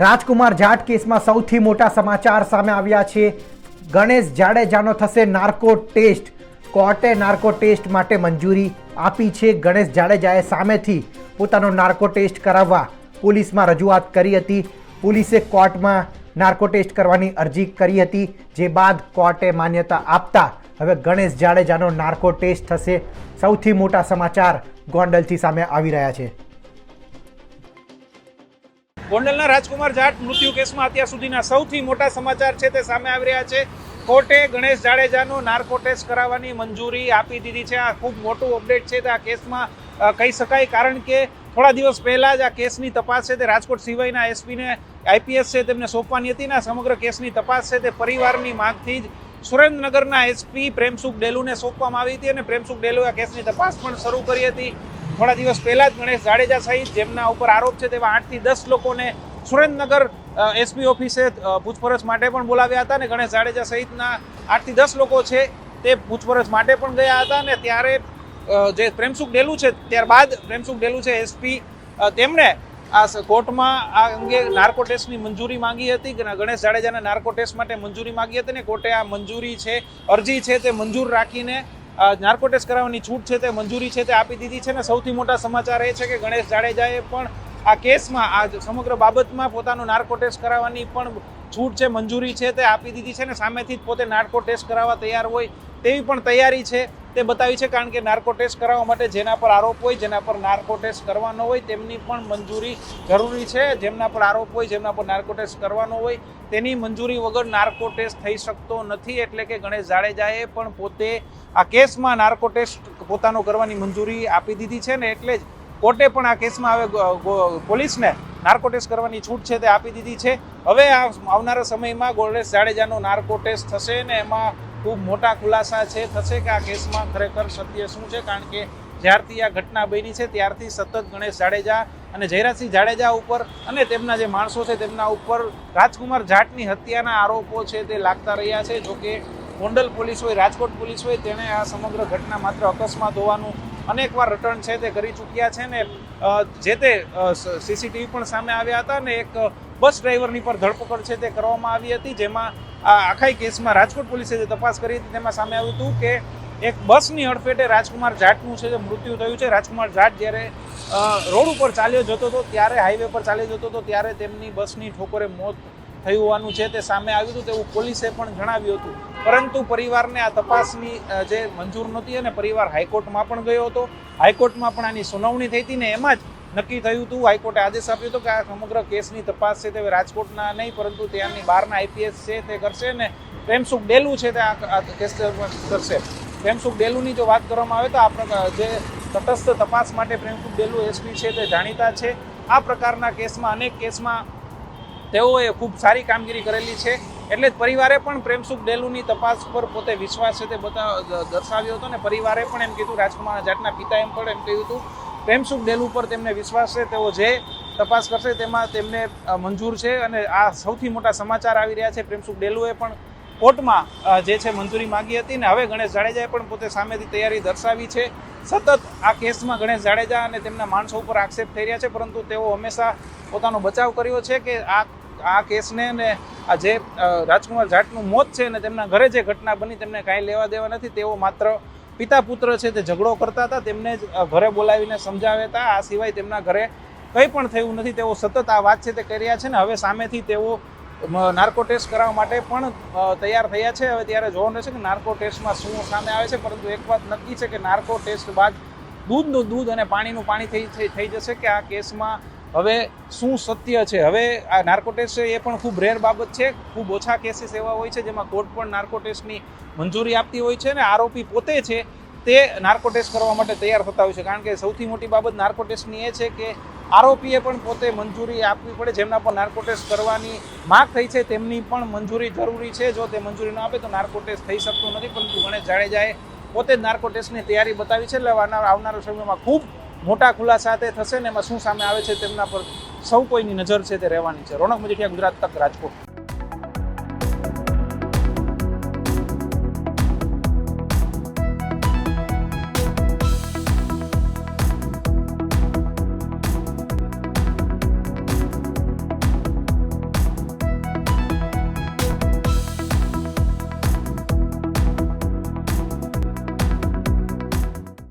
રાજકુમાર જાટ કેસમાં સૌથી મોટા સમાચાર સામે આવ્યા છે. ગણેશ જાડેજાનો થશે નાર્કો ટેસ્ટ. કોર્ટે નાર્કો ટેસ્ટ માટે મંજૂરી આપી છે. ગણેશ જાડેજાએ સામેથી પોતાનો નાર્કો ટેસ્ટ કરાવવા પોલીસમાં રજૂઆત કરી હતી. પોલીસે કોર્ટમાં નાર્કો ટેસ્ટ કરવાની અરજી કરી હતી, જે બાદ કોર્ટે માન્યતા આપતા હવે ગણેશ જાડેજાનો નાર્કો ટેસ્ટ થશે. સૌથી મોટા સમાચાર ગોંડલથી સામે આવી રહ્યા છે. ગોંડલના રાજકુમાર જાટ મૃત્યુ કેસમાં અત્યાર સુધીના સૌથી મોટા સમાચાર છે તે સામે આવી રહ્યા છે. કોર્ટે ગણેશ જાડેજાનો નાર્કો ટેસ્ટ કરાવવાની મંજૂરી આપી દીધી છે. આ ખૂબ મોટું અપડેટ છે. તે આ કેસમાં કહી શકાય કારણ કે થોડા દિવસ પહેલાં જ આ કેસની તપાસ છે. તે રાજકોટ સિવાયના એસપીને આઈપીએસ છે તેમને સોંપવાની હતી ને સમગ્ર કેસની તપાસ છે તે પરિવારની માંગથી જ સુરેન્દ્રનગરના એસપી પ્રેમસુખ ડેલુને સોંપવામાં આવી હતી અને પ્રેમસુખ ડેલુએ આ કેસની તપાસ પણ શરૂ કરી હતી. થોડા દિવસ પહેલા જ ગણેશ જાડેજા સહિત જેમના ઉપર આરોપ છે તેવા આઠથી દસ લોકોને સુરેન્દ્રનગર એસપી ઓફિસે પૂછપરછ માટે પણ બોલાવ્યા હતા અને ગણેશ જાડેજા સહિતના આઠથી દસ લોકો છે તે પૂછપરછ માટે પણ ગયા હતા અને ત્યારે જે પ્રેમસુખ ડેલુ છે ત્યારબાદ પ્રેમસુખ ડેલુ છે એસપી તેમણે આ કોર્ટમાં આ અંગે નાર્કો ટેસ્ટની મંજૂરી માંગી હતી ગણેશ જાડેજાના નાર્કો ટેસ્ટ માટે મંજૂરી માંગી હતી ને કોર્ટે આ મંજૂરી છે, અરજી છે તે મંજૂર રાખીને અ, નાર્કો ટેસ્ટ કરાવવાની છૂટ છે તે મંજૂરી છે તે આપી દીધી છે ને સૌથી મોટા સમાચાર એ છે કે ગણેશ જાડેજાએ પણ આ કેસમાં આ સમગ્ર બાબતમાં પોતાનું નાર્કો ટેસ્ટ કરાવવાની પણ છૂટ છે મંજૂરી છે તે આપી દીધી છે ને સામેથી જ પોતે નાર્કો ટેસ્ટ કરાવવા તૈયાર હોય તેવી પણ તૈયારી છે. તે બતાવી છે કારણ કે નાર્કો ટેસ્ટ કરાવવા માટે જેના પર આરોપ હોય, જેના પર નાર્કો ટેસ્ટ કરવાનો હોય, તેમની પણ મંજૂરી જરૂરી છે. જેમના પર આરોપ હોય, જેમના પર નાર્કો ટેસ્ટ કરવાનો હોય, તેની મંજૂરી વગર નાર્કો ટેસ્ટ થઈ શકતો નથી. એટલે કે ગણેશ જાડેજાએ પણ પોતે આ કેસમાં નાર્કો ટેસ્ટ પોતાનો કરવાની મંજૂરી આપી દીધી છે ને એટલે જ કોર્ટે પણ આ કેસમાં હવે પોલીસને નાર્કો ટેસ્ટ કરવાની છૂટ છે તે આપી દીધી છે. હવે આ આવનારા સમયમાં ગોળેશ જાડેજાનો નાર્કો ટેસ્ટ થશે ને એમાં ખૂબ મોટા ખુલાસા છે, થશે કે આ કેસમાં ખરેખર સત્ય શું છે? કારણ કે જ્યારથી આ ઘટના બની છે, ત્યારથી સતત ગણેશ જાડેજા અને જયરાજસિંહ જાડેજા ઉપર અને તેમના જે માણસો છે, તેમના ઉપર રાજકુમાર જાટની હત્યાના આરોપો છે તે લાગતા રહ્યા છે. જોકે ગોંડલ પોલીસ હોય રાજકોટ પોલીસ હોય તેણે આ સમગ્ર ઘટના માત્ર અકસ્માત હોવાનું અનેકવાર રટણ છે તે કરી ચૂક્યા છે ને જે તે સીસીટીવી પણ સામે આવ્યા હતા ને એક બસ ડ્રાઈવરની પર ધરપકડ છે તે કરવામાં આવી હતી, જેમાં આ આખાઈ કેસમાં રાજકોટ પોલીસે જે તપાસ કરી હતી તેમાં સામે આવ્યું હતું કે એક બસની અડફેટે રાજકુમાર જાટનું છે, જે મૃત્યુ થયું છે. રાજકુમાર જાટ જ્યારે રોડ ઉપર ચાલ્યો જતો હતો, ત્યારે હાઈવે પર ચાલ્યો જતો હતો, ત્યારે તેમની બસની ઠોકરે મોત થયું હોવાનું છે તે સામે આવ્યું હતું તેવું પોલીસે પણ જણાવ્યું હતું. પરંતુ પરિવારને આ તપાસની જે મંજૂર નહોતી અને પરિવાર હાઈકોર્ટમાં પણ ગયો હતો. હાઈકોર્ટમાં પણ આની સુનાવણી થઈ હતી ને એમાં જ નક્કી થયું હતું હાઈકોર્ટે આદેશ આપ્યો હતો કે આ સમગ્ર કેસની તપાસ છે તે રાજકોટના નહીં, પરંતુ ત્યાંની બહારના આઈપીએસ છે તે કરશે ને પ્રેમસુખ ડેલુ છે તે આ કેસ કરશે. પ્રેમસુખ ડેલુની જો વાત કરવામાં આવે તો આ પ્રકાર જે તટસ્થ તપાસ માટે પ્રેમસુખ ડેલુ એસપી છે તે જાણીતા છે. આ પ્રકારના કેસમાં, અનેક કેસમાં તેઓએ ખૂબ સારી કામગીરી કરેલી છે. એટલે જ પરિવારે પણ પ્રેમસુખ ડેલુની તપાસ પર પોતે વિશ્વાસ છે તે બતા દર્શાવ્યો હતો ને પરિવારે પણ એમ કીધું રાજકુમાર જાટના પિતા એમ પણ એમ કહ્યું હતું. પ્રેમસુખ ડેલ પર તેમને વિશ્વાસ છે, તેઓ જે તપાસ કરશે તેમાં તેમને મંજૂર છે અને આ સૌથી મોટા સમાચાર આવી રહ્યા છે. પ્રેમસુખ ડેલુએ પણ કોર્ટમાં જે છે મંજૂરી માંગી હતી ને હવે ગણેશ જાડેજાએ પણ પોતે સામેથી તૈયારી દર્શાવી છે. સતત આ કેસમાં ગણેશ જાડેજા અને તેમના માણસો ઉપર આક્ષેપ થઈ રહ્યા છે, પરંતુ તેઓ હંમેશા પોતાનો બચાવ કર્યો છે કે આ આ કેસને ને આ જે રાજકુમાર જાટનું મોત છે ને તેમના ઘરે જે ઘટના બની તેમને કાંઈ લેવા દેવા નથી, તેઓ માત્ર પિતા પુત્ર છે તે ઝઘડો કરતા હતા, તેમને જ ઘરે બોલાવીને સમજાવ્યા હતા. આ સિવાય તેમના ઘરે કંઈ પણ થયું નથી. તેઓ સતત આ વાત છે તે કરી રહ્યા છે ને, હવે સામેથી તેઓ નાર્કો ટેસ્ટ કરાવવા માટે પણ તૈયાર થયા છે. હવે ત્યારે જોવાનું રહેશે કે નાર્કો ટેસ્ટમાં શું સામે આવે છે, પરંતુ એક વાત નક્કી છે કે નાર્કો ટેસ્ટ બાદ દૂધનું દૂધ અને પાણીનું પાણી થઈ- થઈ જશે કે આ કેસમાં હવે શું સત્ય છે? હવે આ નાર્કો એ પણ ખૂબ રેર બાબત છે. ખૂબ ઓછા કેસીસ એવા હોય છે જેમાં કોર્ટ પણ નાર્કો મંજૂરી આપતી હોય છે અને આરોપી પોતે છે તે નાર્કો ટેસ્ટ કરવા માટે તૈયાર થતા હોય છે. કારણ કે સૌથી મોટી બાબત નાર્કો ટેસ્ટની એ છે કે આરોપીએ પણ પોતે મંજૂરી આપવી પડે. જેમના પર નાર્કો કરવાની માગ થઈ છે તેમની પણ મંજૂરી જરૂરી છે. જો તે મંજૂરી ન આપે તો નાર્કો થઈ શકતો નથી. પરંતુ ગણેશ જાડેજાએ પોતે જ નાર્કો તૈયારી બતાવી છે. એટલે આવનારા સમયમાં ખૂબ મોટા ખુલાસા તે થશે ને એમાં શું સામે આવે છે તેમના પર સૌ કોઈની નજર છે તે રહેવાની છે. રોનક મજીઠિયા, ગુજરાત તક રાજકોટ.